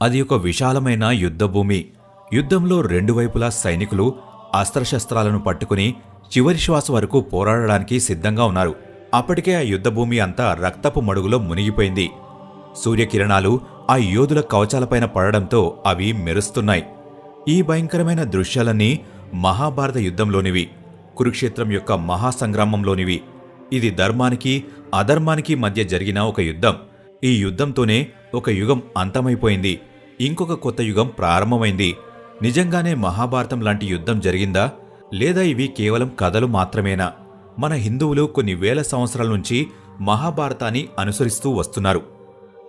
అది ఒక విశాలమైన యుద్ధభూమి. యుద్ధంలో రెండు వైపులా సైనికులు అస్త్రశస్త్రాలను పట్టుకుని చివరి శ్వాస వరకు పోరాడడానికి సిద్ధంగా ఉన్నారు. అప్పటికే ఆ యుద్ధభూమి అంతా రక్తపు మడుగులో మునిగిపోయింది. సూర్యకిరణాలు ఆ యోధుల కవచాలపైన పడడంతో అవి మెరుస్తున్నాయి. ఈ భయంకరమైన దృశ్యాలన్నీ మహాభారత యుద్ధంలోనివి కురుక్షేత్రం యొక్క మహాసంగ్రామంలోనివి. ఇది ధర్మానికి అధర్మానికి మధ్య జరిగిన ఒక యుద్ధం. ఈ యుద్ధంతోనే ఒక యుగం అంతమైపోయింది. ఇంకొక కొత్త యుగం ప్రారంభమైంది. నిజంగానే మహాభారతం లాంటి యుద్ధం జరిగిందా? లేదా ఇవి కేవలం కథలు మాత్రమేనా? మన హిందువులు కొన్ని వేల సంవత్సరాల నుంచి మహాభారతాన్ని అనుసరిస్తూ వస్తున్నారు.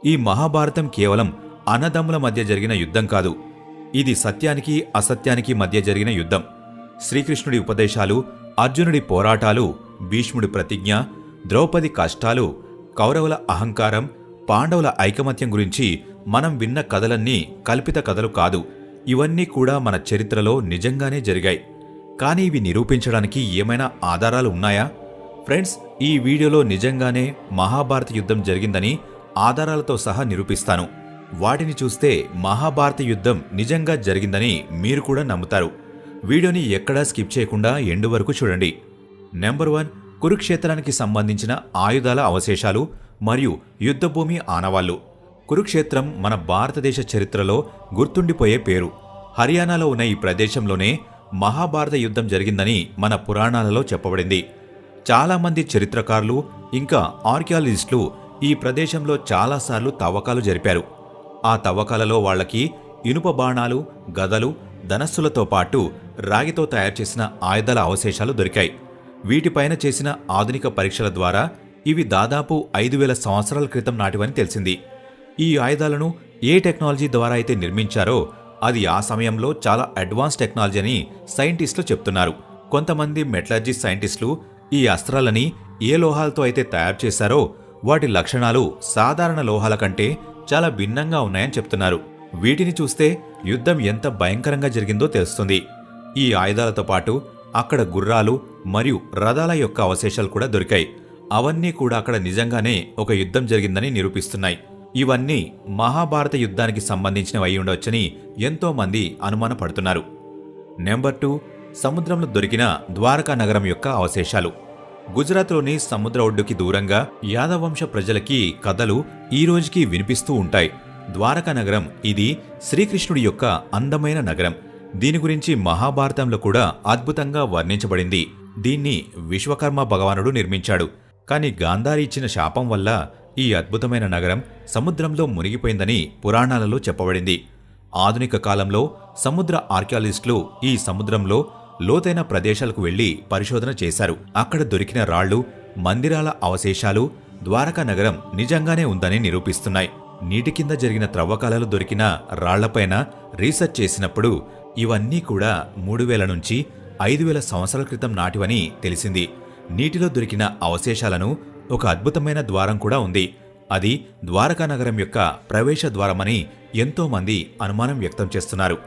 ఈ మహాభారతం కేవలం అన్నదమ్ముల మధ్య జరిగిన యుద్ధం కాదు. ఇది సత్యానికి అసత్యానికి మధ్య జరిగిన యుద్ధం. శ్రీకృష్ణుడి ఉపదేశాలు అర్జునుడి పోరాటాలు భీష్ముడి ప్రతిజ్ఞ ద్రౌపది కష్టాలు కౌరవుల అహంకారం పాండవుల ఐకమత్యం గురించి మనం విన్న కథలన్నీ కల్పిత కథలు కాదు. ఇవన్నీ కూడా మన చరిత్రలో నిజంగానే జరిగాయి. కానీ ఇవి నిరూపించడానికి ఏమైనా ఆధారాలు ఉన్నాయా? ఫ్రెండ్స్ ఈ వీడియోలో నిజంగానే మహాభారత యుద్ధం జరిగిందని ఆధారాలతో సహా నిరూపిస్తాను. వాటిని చూస్తే మహాభారత యుద్ధం నిజంగా జరిగిందని మీరు కూడా నమ్ముతారు. వీడియోని ఎక్కడా స్కిప్ చేయకుండా ఎండు వరకు చూడండి. నెంబర్ వన్ కురుక్షేత్రానికి సంబంధించిన ఆయుధాల అవశేషాలు మరియు యుద్ధభూమి ఆనవాళ్ళు కురుక్షేత్రం మన భారతదేశ చరిత్రలో గుర్తుండిపోయే పేరు. హర్యానాలో ఉన్న ఈ ప్రదేశంలోనే మహాభారత యుద్ధం జరిగిందని మన పురాణాలలో చెప్పబడింది. చాలామంది చరిత్రకారులు ఇంకా ఆర్కియాలజిస్టులు ఈ ప్రదేశంలో చాలాసార్లు తవ్వకాలు జరిపారు. ఆ తవ్వకాలలో వాళ్ళకి ఇనుప బాణాలు గదలు ధనస్సులతో పాటు రాగితో తయారు చేసిన ఆయుధాల అవశేషాలు దొరికాయి. వీటిపైన చేసిన ఆధునిక పరీక్షల ద్వారా ఇవి దాదాపు ఐదు వేల సంవత్సరాల క్రితం నాటివని తెలిసింది. ఈ ఆయుధాలను ఏ టెక్నాలజీ ద్వారా అయితే నిర్మించారో అది ఆ సమయంలో చాలా అడ్వాన్స్ టెక్నాలజీ అని సైంటిస్టులు చెప్తున్నారు. కొంతమంది మెటలర్జీ సైంటిస్టులు ఈ అస్త్రాలని ఏ లోహాలతో అయితే తయారు చేశారో వాటి లక్షణాలు సాధారణ లోహాల కంటే చాలా భిన్నంగా ఉన్నాయని చెప్తున్నారు. వీటిని చూస్తే యుద్ధం ఎంత భయంకరంగా జరిగిందో తెలుస్తుంది. ఈ ఆయుధాలతో పాటు అక్కడ గుర్రాలు మరియు రథాల యొక్క అవశేషాలు కూడా దొరికాయి. అవన్నీ కూడా అక్కడ నిజంగానే ఒక యుద్ధం జరిగిందని నిరూపిస్తున్నాయి. ఇవన్నీ మహాభారత యుద్ధానికి సంబంధించినవి అయి ఉండవచ్చని ఎంతో మంది అనుమానపడుతున్నారు. నెంబర్ టూ సముద్రంలో దొరికిన ద్వారకా నగరం యొక్క అవశేషాలు. గుజరాత్లోని సముద్ర ఒడ్డుకి దూరంగా యాదవంశ ప్రజలకి కథలు ఈ రోజుకి వినిపిస్తూ ఉంటాయి. ద్వారకా నగరం ఇది శ్రీకృష్ణుడి యొక్క అందమైన నగరం. దీని గురించి మహాభారతంలో కూడా అద్భుతంగా వర్ణించబడింది. దీన్ని విశ్వకర్మ భగవానుడు నిర్మించాడు. కానీ గాంధారి ఇచ్చిన శాపం వల్ల ఈ అద్భుతమైన నగరం సముద్రంలో మునిగిపోయిందని పురాణాలలో చెప్పబడింది. ఆధునిక కాలంలో సముద్ర ఆర్కియాలజిస్టులు ఈ సముద్రంలో లోతైన ప్రదేశాలకు వెళ్ళి పరిశోధన చేశారు. అక్కడ దొరికిన రాళ్ళు మందిరాల అవశేషాలు ద్వారకా నగరం నిజంగానే ఉందని నిరూపిస్తున్నాయి. నీటి కింద జరిగిన త్రవ్వకాలలో దొరికిన రాళ్ళపైన రీసెర్చ్ చేసినప్పుడు ఇవన్నీ కూడా మూడు వేల నుంచి ఐదు వేల సంవత్సరాల క్రితం నాటివని తెలిసింది. నీటిలో దొరికిన అవశేషాలను ఒక అద్భుతమైన ద్వారం కూడా ఉంది. అది ద్వారకా నగరం యొక్క ప్రవేశ ద్వారమని ఎంతోమంది అనుమానం వ్యక్తం చేస్తున్నారు.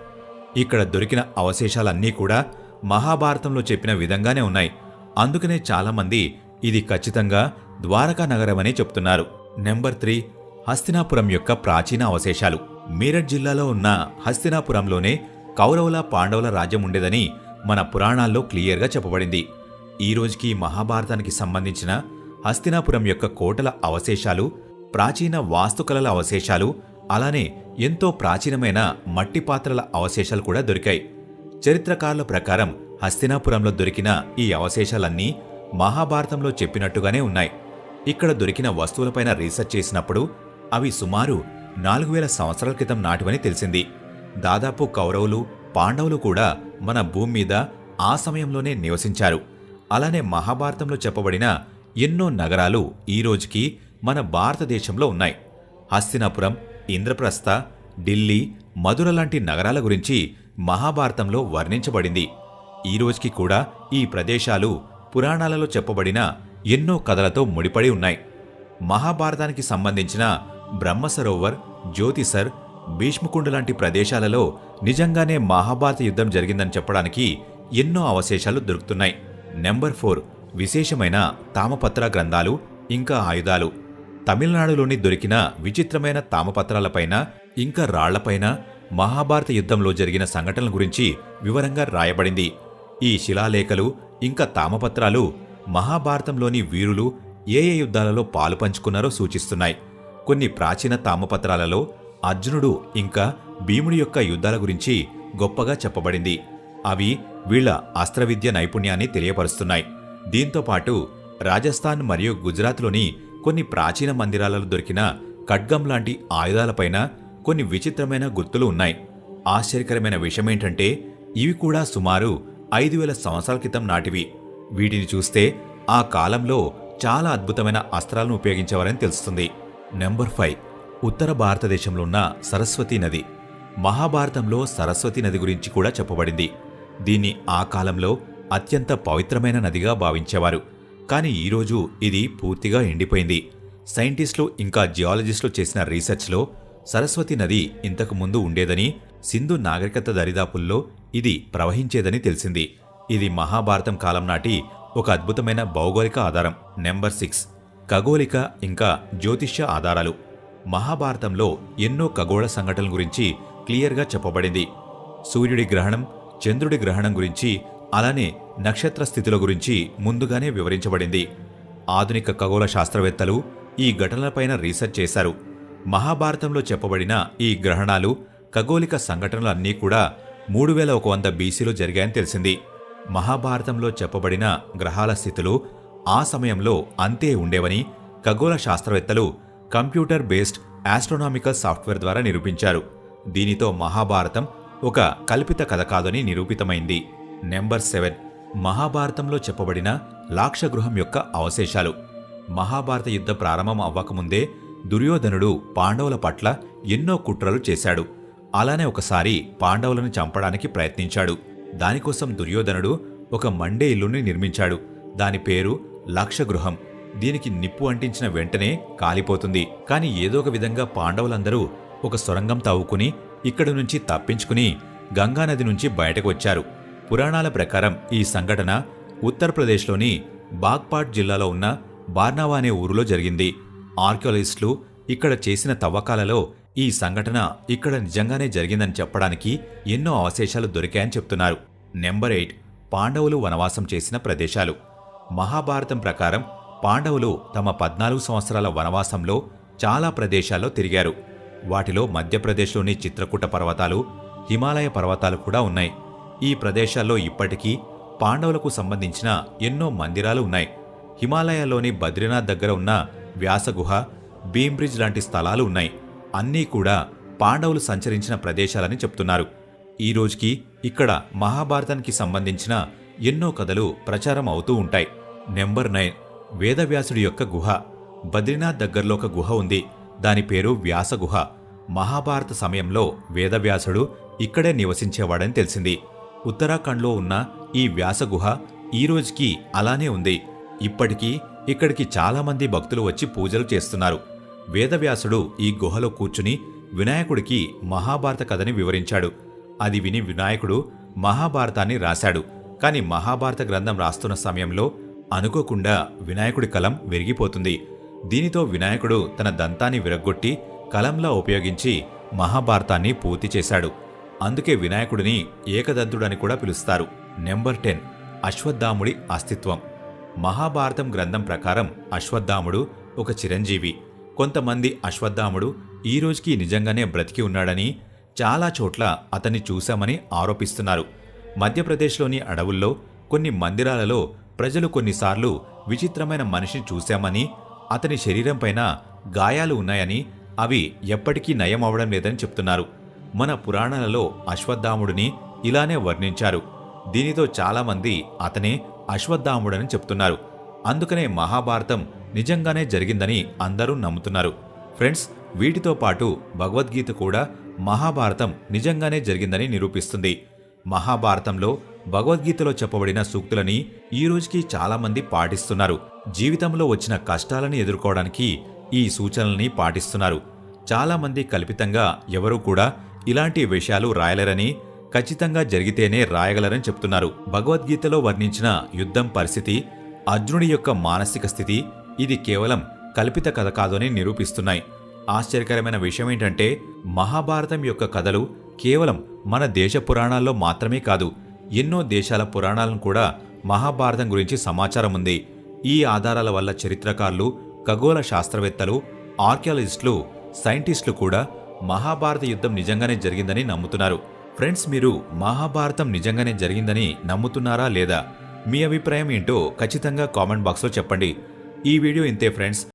ఇక్కడ దొరికిన అవశేషాలన్నీ కూడా మహాభారతంలో చెప్పిన విధంగానే ఉన్నాయి. అందుకనే చాలామంది ఇది ఖచ్చితంగా ద్వారకా నగరమని చెప్తున్నారు. నెంబర్ త్రీ హస్తినాపురం యొక్క ప్రాచీన అవశేషాలు. మీరట్ జిల్లాలో ఉన్న హస్తినాపురంలోనే కౌరవుల పాండవుల రాజ్యం ఉండేదని మన పురాణాల్లో క్లియర్గా చెప్పబడింది. ఈ రోజుకి మహాభారతానికి సంబంధించిన హస్తినాపురం యొక్క కోటల అవశేషాలు ప్రాచీన వాస్తుకళల అవశేషాలు అలానే ఎంతో ప్రాచీనమైన మట్టి పాత్రల అవశేషాలు కూడా దొరికాయి. చరిత్రకారుల ప్రకారం హస్తినాపురంలో దొరికిన ఈ అవశేషాలన్నీ మహాభారతంలో చెప్పినట్టుగానే ఉన్నాయి. ఇక్కడ దొరికిన వస్తువులపైన రీసెర్చ్ చేసినప్పుడు అవి సుమారు నాలుగు వేల సంవత్సరాల క్రితం నాటివని తెలిసింది. దాదాపు కౌరవులు పాండవులు కూడా మన భూమి మీద ఆ సమయంలోనే నివసించారు. అలానే మహాభారతంలో చెప్పబడిన ఎన్నో నగరాలు ఈ రోజుకి మన భారతదేశంలో ఉన్నాయి. హస్తినాపురం ఇంద్రప్రస్థ ఢిల్లీ మధుర లాంటి నగరాల గురించి మహాభారతంలో వర్ణించబడింది. ఈ రోజుకి కూడా ఈ ప్రదేశాలు పురాణాలలో చెప్పబడిన ఎన్నో కథలతో ముడిపడి ఉన్నాయి. మహాభారతానికి సంబంధించిన బ్రహ్మసరోవర్ జ్యోతిసర్ భీష్ముకుండ లాంటి ప్రదేశాలలో నిజంగానే మహాభారత యుద్ధం జరిగిందని చెప్పడానికి ఎన్నో అవశేషాలు దొరుకుతున్నాయి. నెంబర్ ఫోర్ విశేషమైన తామపత్ర గ్రంథాలు ఇంకా ఆయుధాలు. తమిళనాడులోని దొరికిన విచిత్రమైన తామపత్రాలపైన ఇంకా రాళ్ళపైన మహాభారత యుద్ధంలో జరిగిన సంఘటనల గురించి వివరంగా రాయబడింది. ఈ శిలాలేఖలు ఇంకా తామపత్రాలు మహాభారతంలోని వీరులు ఏ ఏ యుద్ధాలలో పాలు పంచుకున్నారో సూచిస్తున్నాయి. కొన్ని ప్రాచీన తామపత్రాలలో అర్జునుడు ఇంకా భీముడి యొక్క యుద్ధాల గురించి గొప్పగా చెప్పబడింది. అవి వీళ్ళ అస్త్రవిద్య నైపుణ్యాన్ని తెలియపరుస్తున్నాయి. దీంతో పాటు రాజస్థాన్ మరియు గుజరాత్లోని కొన్ని ప్రాచీన మందిరాలలో దొరికిన ఖడ్గం లాంటి ఆయుధాలపైన కొన్ని విచిత్రమైన గుర్తులు ఉన్నాయి. ఆశ్చర్యకరమైన విషయమేంటంటే ఇవి కూడా సుమారు ఐదు వేల సంవత్సరాల క్రితం నాటివి. వీటిని చూస్తే ఆ కాలంలో చాలా అద్భుతమైన అస్త్రాలను ఉపయోగించేవారని తెలుస్తుంది. Number five. ఉత్తర భారతదేశంలో ఉన్న సరస్వతీ నది. మహాభారతంలో సరస్వతి నది గురించి కూడా చెప్పబడింది. దీన్ని ఆ కాలంలో అత్యంత పవిత్రమైన నదిగా భావించేవారు. కానీ ఈరోజు ఇది పూర్తిగా ఎండిపోయింది. సైంటిస్టులు ఇంకా జియాలజిస్టులు చేసిన రీసెర్చ్లో సరస్వతి నది ఇంతకు ముందు ఉండేదని సింధు నాగరికత దరిదాపుల్లో ఇది ప్రవహించేదని తెలిసింది. ఇది మహాభారతం కాలం నాటి ఒక అద్భుతమైన భౌగోళిక ఆధారం నెంబర్ సిక్స్. ఖగోళిక ఇంకా జ్యోతిష్య ఆధారాలు. మహాభారతంలో ఎన్నో ఖగోళ సంఘటనల గురించి క్లియర్గా చెప్పబడింది. సూర్యుడి గ్రహణం చంద్రుడి గ్రహణం గురించి అలానే నక్షత్ర స్థితుల గురించి ముందుగానే వివరించబడింది. ఆధునిక ఖగోళ శాస్త్రవేత్తలు ఈ ఘటనలపైన రీసెర్చ్ చేశారు. మహాభారతంలో చెప్పబడిన ఈ గ్రహణాలు ఖగోళిక సంఘటనలు అన్నీ కూడా మూడు వేల ఒక వంద బీసీలో జరిగాయని తెలిసింది. మహాభారతంలో చెప్పబడిన గ్రహాల స్థితులు ఆ సమయంలో అంతే ఉండేవని ఖగోళ శాస్త్రవేత్తలు కంప్యూటర్ బేస్డ్ ఆస్ట్రోనామికల్ సాఫ్ట్వేర్ ద్వారా నిరూపించారు. దీనితో మహాభారతం ఒక కల్పిత కథ కాదని నిరూపితమైంది. Number seven. మహాభారతంలో చెప్పబడిన లాక్షగృహం యొక్క అవశేషాలు. మహాభారత యుద్ధ ప్రారంభం అవ్వకముందే దుర్యోధనుడు పాండవుల పట్ల ఎన్నో కుట్రలు చేశాడు. అలానే ఒకసారి పాండవులను చంపడానికి ప్రయత్నించాడు. దానికోసం దుర్యోధనుడు ఒక మండే ఇల్లుని నిర్మించాడు. దాని పేరు లక్షగృహం. దీనికి నిప్పు అంటించిన వెంటనే కాలిపోతుంది. కాని ఏదో ఒక విధంగా పాండవులందరూ ఒక సొరంగం తవ్వుకుని ఇక్కడి నుంచి తప్పించుకుని గంగానది నుంచి బయటకు వచ్చారు. పురాణాల ప్రకారం ఈ సంఘటన ఉత్తరప్రదేశ్లోని బాగ్పాట్ జిల్లాలో ఉన్న బార్నావా అనే ఊరిలో జరిగింది. ఆర్కియాలజిస్టులు ఇక్కడ చేసిన తవ్వకాలలో ఈ సంఘటన ఇక్కడ నిజంగానే జరిగిందని చెప్పడానికి ఎన్నో అవశేషాలు దొరికాయని చెప్తున్నారు. నెంబర్ ఎయిట్ పాండవులు వనవాసం చేసిన ప్రదేశాలు. మహాభారతం ప్రకారం పాండవులు తమ పద్నాలుగు సంవత్సరాల వనవాసంలో చాలా ప్రదేశాల్లో తిరిగారు. వాటిలో మధ్యప్రదేశ్లోని చిత్రకూట పర్వతాలు హిమాలయ పర్వతాలు కూడా ఉన్నాయి. ఈ ప్రదేశాల్లో ఇప్పటికీ పాండవులకు సంబంధించిన ఎన్నో మందిరాలు ఉన్నాయి. హిమాలయాల్లోని బద్రీనాథ్ దగ్గర ఉన్న వ్యాసగుహ భీమ్బ్రిడ్జ్ లాంటి స్థలాలు ఉన్నాయి. అన్నీ కూడా పాండవులు సంచరించిన ప్రదేశాలని చెప్తున్నారు. ఈ రోజుకి ఇక్కడ మహాభారతానికి సంబంధించిన ఎన్నో కథలు ప్రచారం అవుతూ ఉంటాయి. నెంబర్ నైన్ వేదవ్యాసుడి యొక్క గుహ. బద్రీనాథ్ దగ్గరలో ఒక గుహ ఉంది. దాని పేరు వ్యాసగుహ. మహాభారత సమయంలో వేదవ్యాసుడు ఇక్కడే నివసించేవాడని తెలిసింది. ఉత్తరాఖండ్లో ఉన్న ఈ వ్యాసగుహ ఈరోజుకి ఈ రోజుకి అలానే ఉంది. ఇప్పటికీ ఇక్కడికి చాలామంది భక్తులు వచ్చి పూజలు చేస్తున్నారు. వేదవ్యాసుడు ఈ గుహలో కూర్చుని వినాయకుడికి మహాభారత కథని వివరించాడు. అది విని వినాయకుడు మహాభారతాన్ని రాశాడు. కాని మహాభారత గ్రంథం రాస్తున్న సమయంలో అనుకోకుండా వినాయకుడి కలం విరిగిపోతుంది. దీనితో వినాయకుడు తన దంతాన్ని విరగ్గొట్టి కలంలా ఉపయోగించి మహాభారతాన్ని పూర్తి చేశాడు. అందుకే వినాయకుడిని ఏకదంతుడని కూడా పిలుస్తారు. నెంబర్ టెన్ అశ్వత్థాముడి అస్తిత్వం. మహాభారతం గ్రంథం ప్రకారం అశ్వత్థాముడు ఒక చిరంజీవి. కొంతమంది అశ్వత్థాముడు ఈ రోజుకి నిజంగానే బ్రతికి ఉన్నాడని చాలా చోట్ల అతన్ని చూశామని ఆరోపిస్తున్నారు. మధ్యప్రదేశ్లోని అడవుల్లో కొన్ని మందిరాలలో ప్రజలు కొన్నిసార్లు విచిత్రమైన మనిషిని చూశామని అతని శరీరంపైన గాయాలు ఉన్నాయని అవి ఎప్పటికీ నయం అవడం లేదని చెప్తున్నారు. మన పురాణాలలో అశ్వత్థాముడిని ఇలానే వర్ణించారు. దీనితో చాలామంది అతనే అశ్వత్థాముడని చెప్తున్నారు. అందుకనే మహాభారతం నిజంగానే జరిగిందని అందరూ నమ్ముతున్నారు. ఫ్రెండ్స్ వీటితో పాటు భగవద్గీత కూడా మహాభారతం నిజంగానే జరిగిందని నిరూపిస్తుంది. మహాభారతంలో భగవద్గీతలో చెప్పబడిన సూక్తులని ఈ రోజుకి చాలామంది పాటిస్తున్నారు. జీవితంలో వచ్చిన కష్టాలను ఎదుర్కోవడానికి ఈ సూచనల్ని పాటిస్తున్నారు. చాలామంది కల్పితంగా ఎవరూ కూడా ఇలాంటి విషయాలు రాయలేరని ఖచ్చితంగా జరిగితేనే రాయగలరని చెప్తున్నారు. భగవద్గీతలో వర్ణించిన యుద్ధం పరిస్థితి అర్జునుడి యొక్క మానసిక స్థితి ఇది కేవలం కల్పిత కథ కాదని నిరూపిస్తున్నాయి. ఆశ్చర్యకరమైన విషయం ఏంటంటే మహాభారతం యొక్క కథలు కేవలం మన దేశ పురాణాల్లో మాత్రమే కాదు ఎన్నో దేశాల పురాణాలను కూడా మహాభారతం గురించి సమాచారం ఉంది. ఈ ఆధారాల వల్ల చరిత్రకారులు ఖగోళ శాస్త్రవేత్తలు ఆర్కియాలజిస్టులు సైంటిస్టులు కూడా మహాభారత యుద్ధం నిజంగానే జరిగిందని నమ్ముతున్నారు. ఫ్రెండ్స్ మీరు మహాభారతం నిజంగానే జరిగిందని నమ్ముతున్నారా లేదా? మీ అభిప్రాయం ఏంటో ఖచ్చితంగా కామెంట్ బాక్స్లో చెప్పండి. ఈ వీడియో ఇంతే ఫ్రెండ్స్.